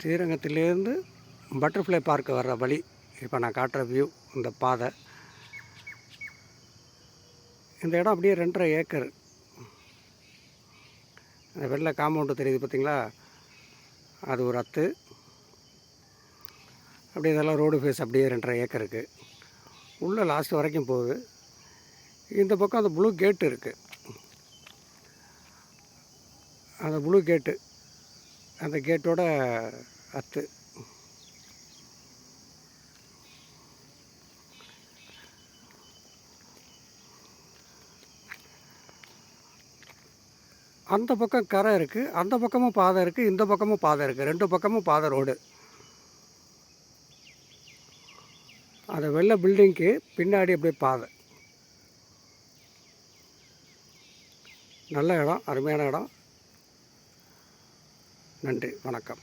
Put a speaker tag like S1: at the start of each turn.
S1: ஸ்ரீரங்கத்திலேருந்து butterfly park வர்ற வழி. இப்போ நான் காட்டுற வியூ இந்த பாதை. இந்த இடம் அப்படியே ரெண்டரை ஏக்கர். அந்த வெள்ளை காம்பவுண்டு தெரியுது பார்த்திங்களா? அது ஒரு அத்து. அப்படியே இதெல்லாம் ரோடு ஃபேஸ் அப்படியே ரெண்டரை ஏக்கருக்கு உள்ளே லாஸ்ட் வரைக்கும் போகுது. இந்த பக்கம் அந்த ப்ளூ கேட்டு இருக்குது அந்த ப்ளூ கேட்டு அந்த கேட்டோட அத்து. அந்த பக்கம் கரை இருக்குது அந்த பக்கமும் பாதை இருக்குது இந்த பக்கமும் பாதை இருக்குது ரெண்டு பக்கமும் பாதை ரோடு. அந்த வெள்ளை பில்டிங்க்கு பின்னாடி அப்படியே பாதை. நல்ல இடம் அருமையான இடம். நன்றி வணக்கம்.